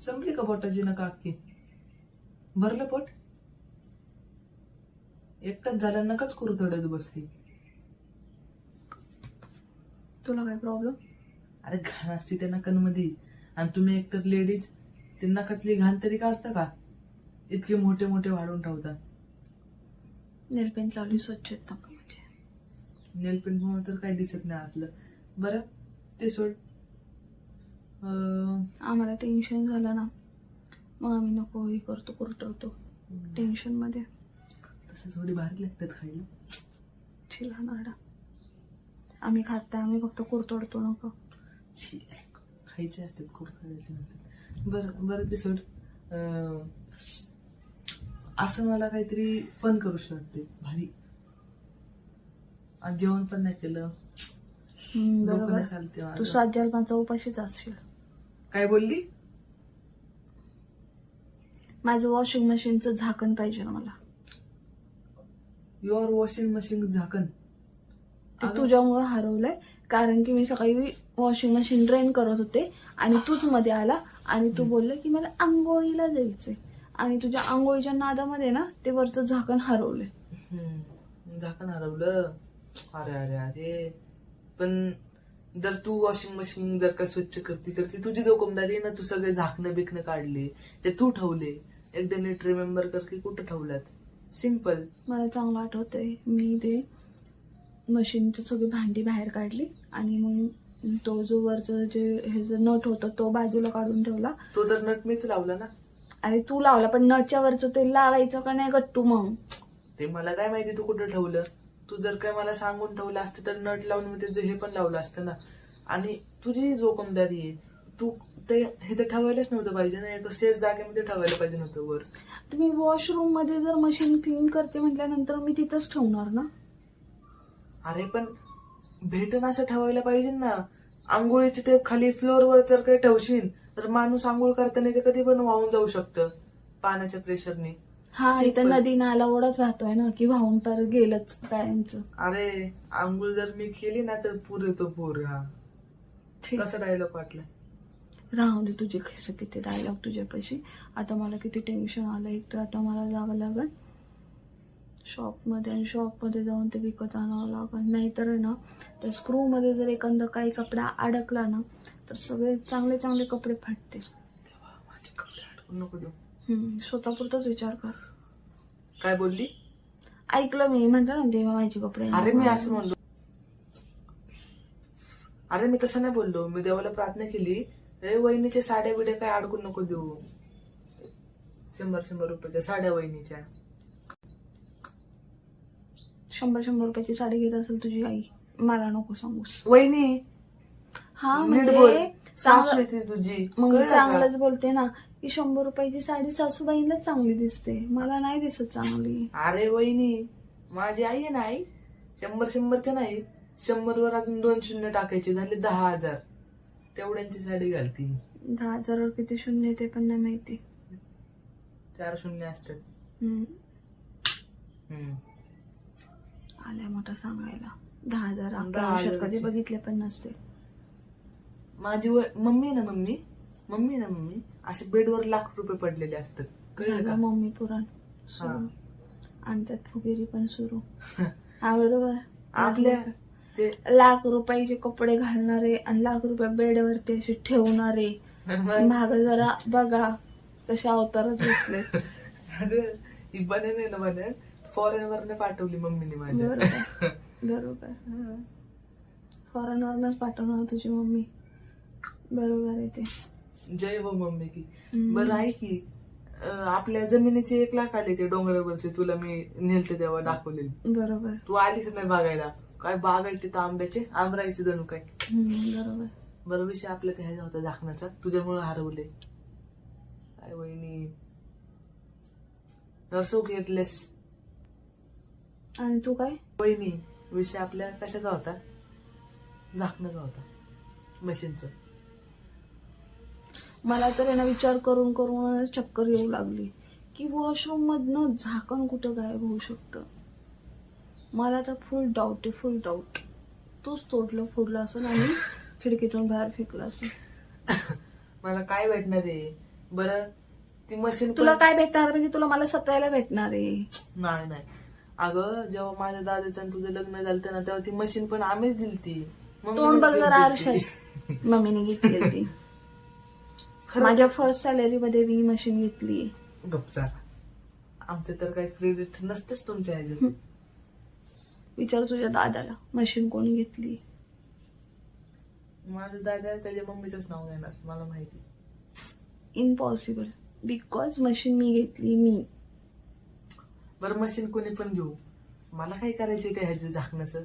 संपली का पोटाची नका अख्खी? भरलं पोट? एक तास झाला नकाच करू थोड्यात बसली. तुला काय प्रॉब्लेम अरे घाण असते त्या नकांमध्ये. आणि तुम्ही एकतर लेडीज ते नकातली घाण तरी काढता का? इतके मोठे मोठे वाढवून ठेवता नेलपेंट लावली स्वच्छ आहेत नका म्हणजे नेल पेंट म्हणून तर काही दिसत नाही आतलं. बरं ते सोड. आम्हाला टेन्शन झालं ना. मग आम्ही नको हे करतो कुरटवतो टेन्शनमध्ये. तसं थोडी भारी लागतात खायला. छिला नाडा आम्ही खात नाही, आम्ही फक्त कुरतोडतो नको. छी, खायचे असतात खायचे नसतात बरं बरं ते सोड. असं मला काहीतरी फन करू वाटते. भारी. आज जेवण पण नाही केलं. तू. सात जन्माचा उपाशीच असशील. काय बोलली? माझं वॉशिंग मशीनचं झाकण पाहिजे ना मला. युअर वॉशिंग मशीन झाकण. ते अगं, तुझ्यामुळे हरवलंय कारण की मी सकाळी वॉशिंग मशीन ड्रेन करत होते आणि तूच मध्ये आला आणि तू बोलले की मला आंघोळीला जायचंय. आणि तुझ्या आंघोळीच्या नादामध्ये ना ते वरचं झाकण हरवलंय. हम्म, झाकण हरवलं. अरे अरे अरे. पण जर तू वॉशिंग मशीन जर का स्वच्छ करते तर ती तुझी जोखमदारी आहे ना? तू सगळे झाकणं बिकणं काढले ते तू ठेवले. एकदा नीट रिमेंबर कर की कुठं ठेवल्यात. सिंपल मला चांगलं आठवतंय मी ते मशीनची सगळी भांडी बाहेर काढली आणि मग तो जो वरचं जे हे जो नट होता तो बाजूला काढून ठेवला. तो तर नट मीच लावला ना? अरे तू लावला पण नटच्या वरचं ते लावायचं का नाही गट्टू मग? ते मला काय माहिती तू कुठं ठेवलं? तू जर काय मला सांगून ठेवलं असतं तर नट लावून मी त्याचं हे पण लावलं असतं ना. आणि तुझी जोखमदारी आहे तू ते हे तर ठेवायलाच नव्हतं पाहिजे ना. एका सेफ जागेमध्ये ठेवायला पाहिजे नव्हतं वर. तुम्ही वॉशरूममध्ये जर मशीन क्लीन करते म्हटल्यानंतर मी तिथंच ठेवणार ना? अरे पण भेटन असं ठेवायला पाहिजे ना. आंघोळीचे ते खाली फ्लोअरवर जर काही ठेवशील तर माणूस आंघोळ करताना ते कधी पण वाहून जाऊ शकतं पाण्याच्या प्रेशरने हा इथं. नदी नाला ओढाच वाहतोय ना की वाहून तर गेलंच कायमचं अरे आंघोळ जर मी केली ना तर पूर येतो पूर हा. ठीक. कसं डायलॉग वाटलं? राहू दे तुझे कसं किती डायलॉग तुझ्यापाशी आता मला किती टेन्शन आलं एक तर आता मला जावं लागेल. शॉपमध्ये आणि शॉपमध्ये जाऊन ते विकत आणावं लागेल. नाहीतर आहे ना त्या स्क्रूमध्ये जर एखादा काही कपडा अडकला ना तर सगळे चांगले चांगले कपडे फाटतील. माझे कपडे नको देऊ. हम्म, स्वतःपुरताच विचार कर. काय बोलली? ऐकलं मी. म्हणतो ना तेव्हा माझे कपडे अरे मी असं म्हणलो. अरे मी तसं नाही बोललो. मी देवाला प्रार्थना केली. ए वहिनीच्या साड्या बिड्या काय अडकून नको देऊ. शंभर शंभर रुपयाच्या साड्या वहिनीच्या. शंभर शंभर रुपयाची साडी घेत असेल तुझी आई मला नको सांगूस. वहिनी हा नीट बोल. म्हणजे सासू चांगलं- आहे ती तुझी. मग कळलं का? चांगलंच बोलते ना. की शंभर रुपयाची साडी सासूबाईंनाच चांगली दिसते. मला नाही दिसत चांगली. अरे वहिनी माझी आई आहे ना आई? शंभर शंभरच्या नाही शंभर वर अजून दोन शून्य टाकायचे झाले दहा हजार. तेवढ्यांची साडी घालती. दहा हजारावर किती शून्य आहे ते पण नाही माहिती. चार शून्य असतात. हम्म. हम्म. आल्या मोठा सांगायला. दहा हजार कधी. बघितले पण नसते. माझी वय- मम्मी आहे ना मम्मी? मम्मी ना मम्मी असे बेडवर लाख रुपये पडलेले असतात. कळलं झालं का? मम्मी पुराण. सुरू. आणि त्यात फुगेरी पण सुरू. हा बरोबर. आपल्या ते लाख रुपयाचे कपडे घालणारे आणि लाख रुपये बेडवरती असे ठेवणारे. माग? जरा बघा कसे अवतारच दिसले. अगं, ही बनेन आहे ना बनेन फॉरेन वरने पाठवली मम्मीने माझ्या. बरोबर. बरोबर. फॉरेन वरनच पाठवणार तुझी मम्मी. बरोबर आहे ते. जय हो मम्मी की. बरं आहे की अं, आपल्या जमिनीचे एक लाख आले ते डोंगरावरचे तुला मी नेलते तेव्हा दाखवलेले. बरोबर. तू आलीच नाही बघायला. काय बाग आहे तिथं आंब्याचे आंबरायचे जणू काय. हम्म, बरोबर. बरं विषय आपल्या त्या ह्याचा होता झाकणाचा. तुझ्यामुळे हरवले. काय वहिनी. नरसो घेतलेस. आणि तू काय? वहिनी विषय आपल्या कशाचा होता? झाकणाचा होता. मशीनचा. मला तर आहे ना विचार करून करून चक्कर येऊ लागली. की वॉशरूम मधनं झाकण कुठं गायब होऊ शकतं? मला तर फुल डाऊट आहे फुल डाऊट तूच तोडलं फोडलं असेल आणि खिडकीतून बाहेर फेकलं असेल. मला काय भेटणार आहे? बरं ती मशीन तुला काय भेटणार म्हणजे तुला मला सतवायला भेटणार आहे. नाही नाही. अगं जेव्हा माझ्या दादाचं आणि तुझं लग्न झालं ना तेव्हा ती मशीन पण आम्हीच दिलती. तोंड बघ जरा मम्मीनेच दिलती. आरशात. मम्मीने घेतली होती खरं माझ्या फर्स्ट सॅलरी मध्ये मी मशीन घेतली. गपचा आमचे तर काही क्रेडिट नसतेच तुमच्या ह्याच्यात विचार तुझ्या दादाला मशीन कोणी घेतली? माझा दादा त्याच्या मम्मीचंच नाव घेणार मला माहिती. इम्पॉसिबल बिकॉज मशीन मी घेतली मी. बरं मशीन कोणी पण घेऊ. मला काय करायचंय त्या ह्याचं झाकण्याचं?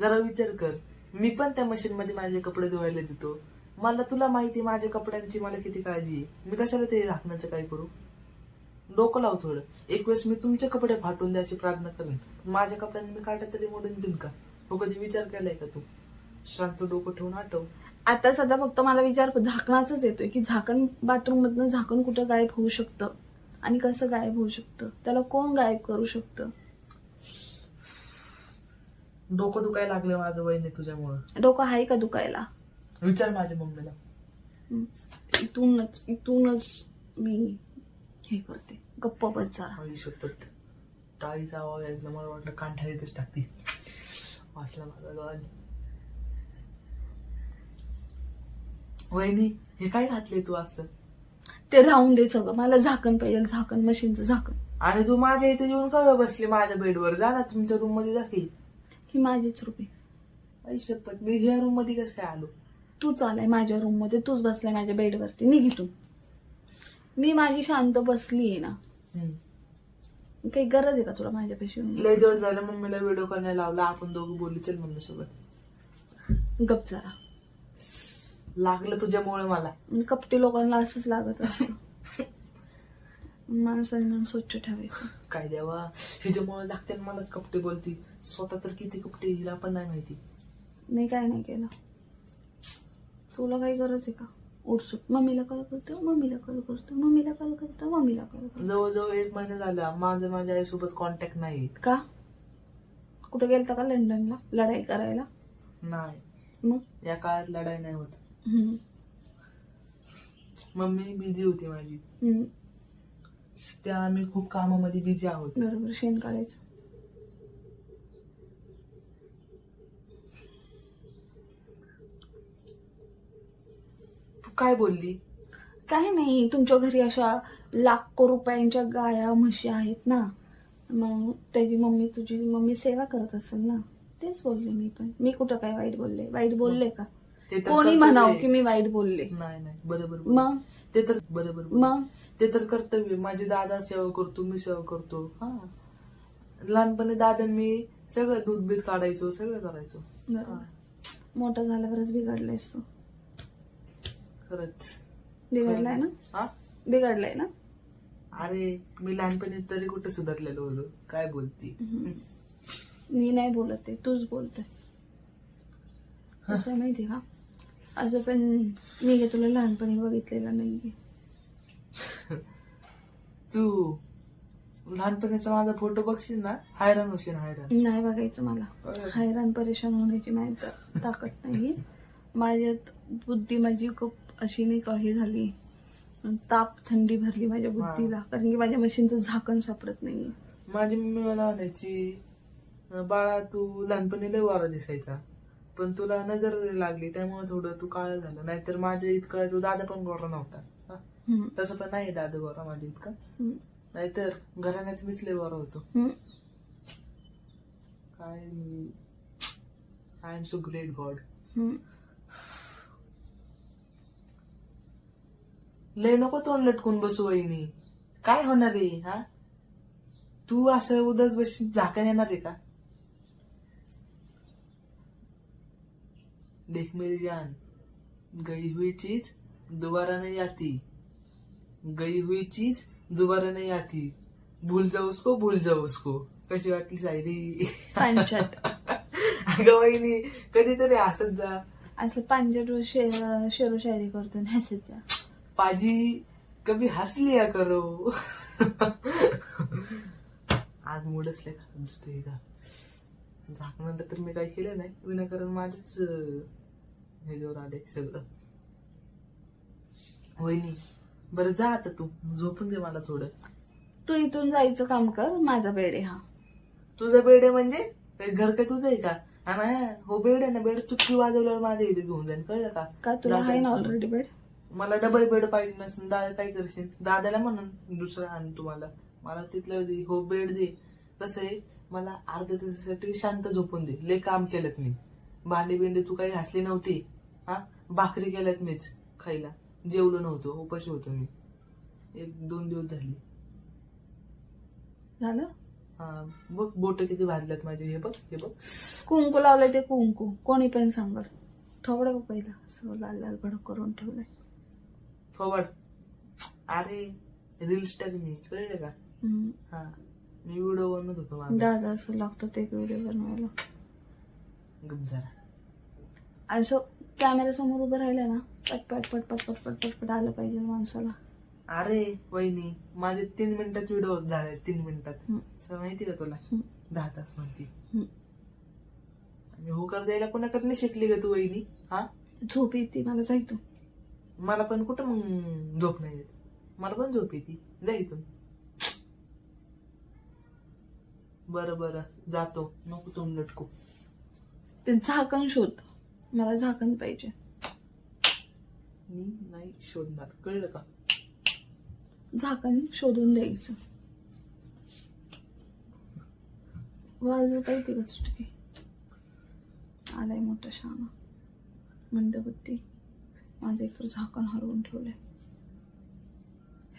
जरा विचार कर. मी पण त्या मशीन मध्ये माझे कपडे धुवायला देतो. मला तुला माहिती माझ्या कपड्यांची मला किती काळजी आहे. मी कशाला ते झाकण्याचं काय करू? डोकं लाव थोडं. एक वेळेस मी तुमचे कपडे फाटून द्यायची प्रार्थना करेन. माझ्या कपड्यांनी मी काटा तरी मोडून देईन का? हो कधी विचार केलाय का तू? शांत डोकं ठेवून आठव. आता सध्या फक्त मला विचार झाकणाचाच येतोय की झाकण बाथरूम मधनं झाकण कुठं गायब होऊ शकतं? आणि कसं गायब होऊ शकतं? त्याला कोण गायब करू शकतं? डोकं दुखायला लागलं माझं वय नाही तुझ्यामुळं. डोकं आहे का दुखायला? विचार माझ्या मम्मीला. इथूनच इथूनच मी हे करते. गप्प बस जरा. आयुष्यपत टाळीचा आवाज ऐकला मला वाटलं कांठाळीतच टाकते. वाचला माझा गाल वहिनी हे काय घातले तू असं? ते राहून दे सगळं. मला झाकण पाहिजे झाकण मशीनचं झाकण. आणि तू माझ्या इथे येऊन का बसली? माझ्या बेडवर जा ना तुमच्या रूममध्ये जा की. ही माझीच रुपये आयुष्यपत मी ह्या रूममध्ये कसं काय आलो? तूच आलाय माझ्या रूममध्ये तूच बसलाय माझ्या बेडवरती निघितून मी माझी शांत बसली आहे ना. काही गरज आहे का तुला माझ्यापाशी येऊन? लय दिवस झालं मम्मीला व्हिडिओ करण्याला लावला आपण दोघं बोलू चल मम्मी सोबत. गप जरा. लागलं तुझ्यामुळे मला. कपटी लोकांना असंच लागत असतं. माणसाने मन स्वच्छ ठेवायचं. काय द्यावा हिच्यामुळे लागते आणि मलाच कपडे बोलती. स्वतः तर किती कपडे हिला पण नाही माहिती. मी काय नाही केलं. तुला काही गरज आहे का? उठसूट मम्मीला कॉल करतो मम्मीला कॉल करतो मम्मीला कॉल करतो मम्मीला कॉल करतो. जवळजवळ एक महिना झाला. माझं माझ्या आईसोबत कॉन्टॅक्ट नाही का? कुठे गेलता का लंडनला? लढाई करायला? नाही. मग? या काळात लढाई नाही होत. मम्मी बिझी होती माझी. त्या आम्ही खूप कामामध्ये बिझी आहोत. बरोबर. शेण काढायचं. काय बोलली? काही नाही तुमच्या घरी अशा लाखो रुपयांच्या गाया म्हशी आहेत ना मग त्याची मम्मी तुझी मम्मी सेवा करत असेल ना तेच बोलले मी पण. मी कुठं काय वाईट बोलले? वाईट बोलले का? ते तर कोणी म्हणावं. की मी वाईट बोलले? नाही नाही बरोबर बोल. मग? ते तर बरोबर बोल. मग? ते तर कर्तव्य. माझे दादा सेवा करतो मी सेवा करतो. हा. लहानपणी दादा आणि मी सगळं दूध बीत काढायचो सगळं करायचो. बरोबर. मोठा झाल्यावरच बिघडलायस तू. खरंच. बिघडलाय ना? हा? बिघडलाय ना? अरे मी लहानपणी तरी कुठे सुधारलेलो होतो? काय बोलती? मी नाही बोलत आहे तूच बोलतोय. कसं आहे माहिती का? असं पण मी हे तुला लहानपणी बघितलेलं नाहीये. तू लहानपणीचा माझा फोटो बघशील ना? हैराण होशील हैराण. नाही बघायचं मला. हैराण परेशान होण्याची माझी ता- ताकद नाही माझ्यात बुद्धी माझी खूप अशी नाही का हे झाली. ताप थंडी भरली माझ्या बुद्धीला. कारण की माझ्या मशीनचं झाकण सापडत नाहीये. माझी मम्मी मला म्हणायची बाळा तू लहानपणी लय वारा दिसायचा. पण तुला नजर लागली त्यामुळे थोडं तू काळ झालं. नाहीतर माझ्या इतका तू दादा पण गोरा नव्हता. तसं पण नाही दादा गोरा माझ्या इतका. नाहीतर घराण्यात मीच लय गोरा होतो. काय I am so great god लय नको तोंड लटकून बसू वहिनी. काय होणार आहे हा? तू असं उदास बस झाकण येणार आहे का? देख मेरी जान गई हुई चीज दोबारा नहीं आती. गई हुई चीज दोबारा नहीं आती. भूल जाओ उसको भूल जाओ उसको. कशी वाटली सायरी पांचट. अगं वहिनी कधीतरी हसत जा. असं पांचट शे- शेरो शायरी करतो आणि हसायचा पाजी कभी हंस लिया करो. आज मूडच लय खराब दिसतोय हिचा झाकणाला तर मी काय केलं नाही. विनाकारण माझेच अं, हे जोर आले सगळं. वहिनी बरं जा आता तू. झोपून दे मला थोडं. तू इथून जायचं काम कर. माझा बेड आहे हा. तुझं बेड आहे म्हणजे? घर काय तुझं आहे का? हा ना हो. बेड आहे ना. बेड चुटकी वाजवल्यावर माझ्या इथे घेऊन जाईल कळलं का? का तुला आहे ना दादाचं. Already bed? मला डबल बेड पाहिजे नसेल दादा काय करशील? दादाला म्हणून दुसरा आण तुम्हाला. मला तिथलं दे हो बेड दे. कसं आहे? मला अर्ध्या तासासाठी शांत झोपून दे. लय काम केलं मी. भांडी बिंडी तू काही घासली नव्हती. हा? भाकरी केल्यात मीच खायला. जेवलो नव्हतो उपाशी होतो मी. एक दोन दिवस झाले. झालं? हा बघ बोट किती भाजल्यात माझे. हे बघ हे बघ. कुंकू लावलंय ते कुंकू. कोणी पण सांगल. थोडं पहिला. सगळं लाल लाल भडक करून ठेवलंय. थोबड अरे रील स्टार मी. कळलं का. हा. मी व्हिडिओ बनवत होतो माझा दादा असं लागतं ते व्हिडिओ बनवायला. गप जरा. असं कॅमेरा समोर उभं राहिलं ना पटपट पटपट पटपट पटपट आलं पाहिजे माणसाला. अरे वहिनी माझे तीन मिनिटात व्हिडिओ झाले तीन मिनिटात. असं माहिती का तुला. दहा तास म्हणती. आणि होकार द्यायला कोणाकडनं शिकली का तू वहिनी? हा? झोप येते मला जाय तू. मला पण कुठं मग झोप नाही येत. मला पण झोप येते. जा इथून. बरं बरं. जातो. नको तुम्ही लटकू. ते झाकण शोध. मला झाकण पाहिजे. मी नाही शोधणार. कळलं का? झाकण शोधून द्यायचं. वाजवता येते का चुटकी आलाय मोठा शामा. मंदबत्ती माझं एकतर झाकण हरवून ठेवलंय.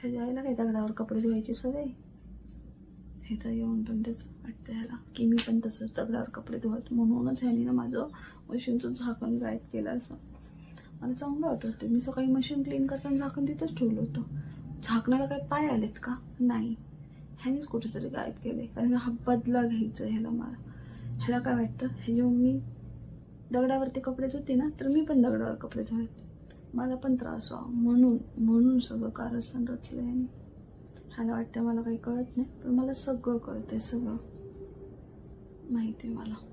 ह्याच्या आईला काय दगडावर कपडे धुवायची सवय? हे तर येऊन पण तेच वाटतं ह्याला. की मी पण तसंच दगडावर कपडे धुवत म्हणूनच ह्याने ना माझं मशीनचं झाकण गायब केलं असं. मला चांगलं वाटत मी सकाळी मशीन क्लीन करताना झाकण तिथंच ठेवलं होतं. झाकणाला काही पाय आलेत का? नाही. ह्यानेच कुठेतरी गायब केले कारण हा बदला घ्यायचा ह्याला मला. ह्याला काय वाटतं? हे जेव्हा मी दगडावरती कपडे धुते ना तर मी पण दगडावर कपडे धुवायचे मला पण त्रास व्हावा. म्हणून म्हणून सगळं कारस्थान रचलं आहे ह्याला वाटतं मला काही कळत नाही पण मला सगळं कळतंय सगळं. माहिती आहे मला.